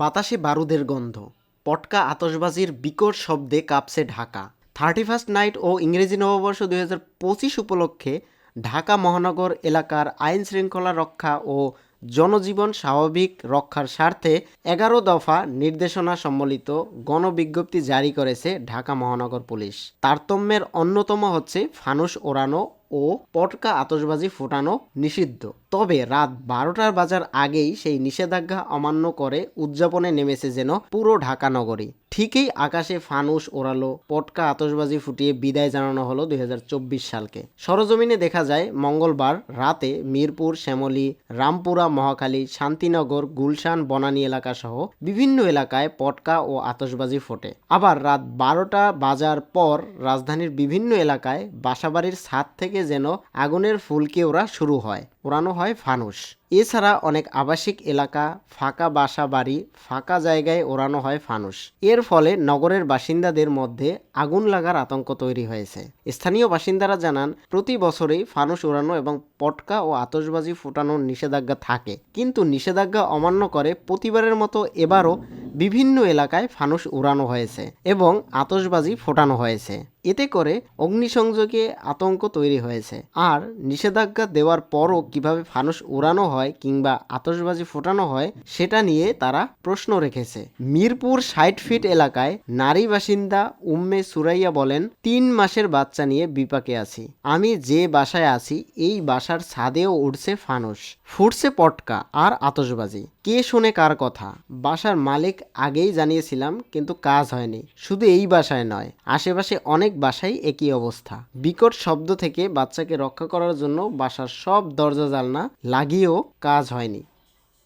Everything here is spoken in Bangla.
বাতাসে বারুদের গন্ধ, পটকা আতসবাজির বিকট শব্দে কাঁপছে ঢাকা। থার্টি ফার্স্ট নাইট ও ইংরেজি নববর্ষ দুই হাজার পঁচিশ উপলক্ষে ঢাকা মহানগর এলাকার আইন শৃঙ্খলা রক্ষা ও জনজীবন স্বাভাবিক রক্ষার স্বার্থে এগারো দফা নির্দেশনা সম্বলিত গণবিজ্ঞপ্তি জারি করেছে ঢাকা মহানগর পুলিশ। তারতম্যের অন্যতম হচ্ছে ফানুস ওড়ানো ও পটকা আতসবাজি ফোটানো নিষিদ্ধ। তবে রাত বারোটার বাজার আগেই সেই নিষেধাজ্ঞা অমান্য করে উদযাপনে নেমেছে যেন পুরো ঢাকা নগরী। ঠিকই আকাশে ফানুস ওড়ালো, পটকা আতশবাজি ফুটিয়ে বিদায় জানানো হলো দুই হাজার চব্বিশ সালকে। সরজমিনে দেখা যায়, মঙ্গলবার রাতে মিরপুর, শ্যামলী, রামপুরা, মহাখালী, শান্তিনগর, গুলশান, বনানী এলাকা সহ বিভিন্ন এলাকায় পটকা ও আতশবাজি ফোটে। আবার রাত বারোটা বাজার পর রাজধানীর বিভিন্ন এলাকায় বাসাবাড়ির ছাদ থেকে যেন আগুনের ফুলকে ওরা শুরু হয়। ওড়ানো হয় ফানুস। এছাড়া অনেক আবাসিক এলাকা, ফাঁকা বাসা বাড়ি ফাঁকা জায়গায় ওড়ানো হয় ফানুস। এর ফলে নগরের বাসিন্দাদের মধ্যে আগুন লাগার আতঙ্ক তৈরি হয়েছে। স্থানীয় বাসিন্দারা জানান, প্রতি বছরেই ফানুস ওড়ানো এবং পটকা ও আতসবাজি ফোটানোর নিষেধাজ্ঞা থাকে। কিন্তু নিষেধাজ্ঞা অমান্য করে প্রতিবারের মতো এবারও বিভিন্ন এলাকায় ফানুস উড়ানো হয়েছে এবং আতসবাজি ফোটানো হয়েছে। এতে করে অগ্নিসংযোগে আতঙ্ক তৈরি হয়েছে। আর নিষেধাজ্ঞা দেওয়ার পরও কীভাবে ফানুস উড়ানো হয় কিংবা আতসবাজি ফোটানো হয়, সেটা নিয়ে তারা প্রশ্ন রেখেছে। মিরপুর ষাট ফিট এলাকায় নারী বাসিন্দা উম্মে সুরাইয়া বলেন, তিন মাসের বাচ্চা নিয়ে বিপাকে আছি। আমি যে বাসায় আছি, এই বাসার ছাদেও উঠছে ফানুস। ফুটছে পটকা আর আতসবাজি কে শুনে কার কথা? বাসার মালিক আগেই জানিয়েছিলাম, কিন্তু কাজ হয়নি। শুধু এই বাসায় নয়, আশেপাশে অনেক বাসায় একই অবস্থা। বিকট শব্দ থেকে বাচ্চাকে রক্ষা করার জন্য বাসার সব দরজা জালনা লাগিয়েও কাজ হয়নি।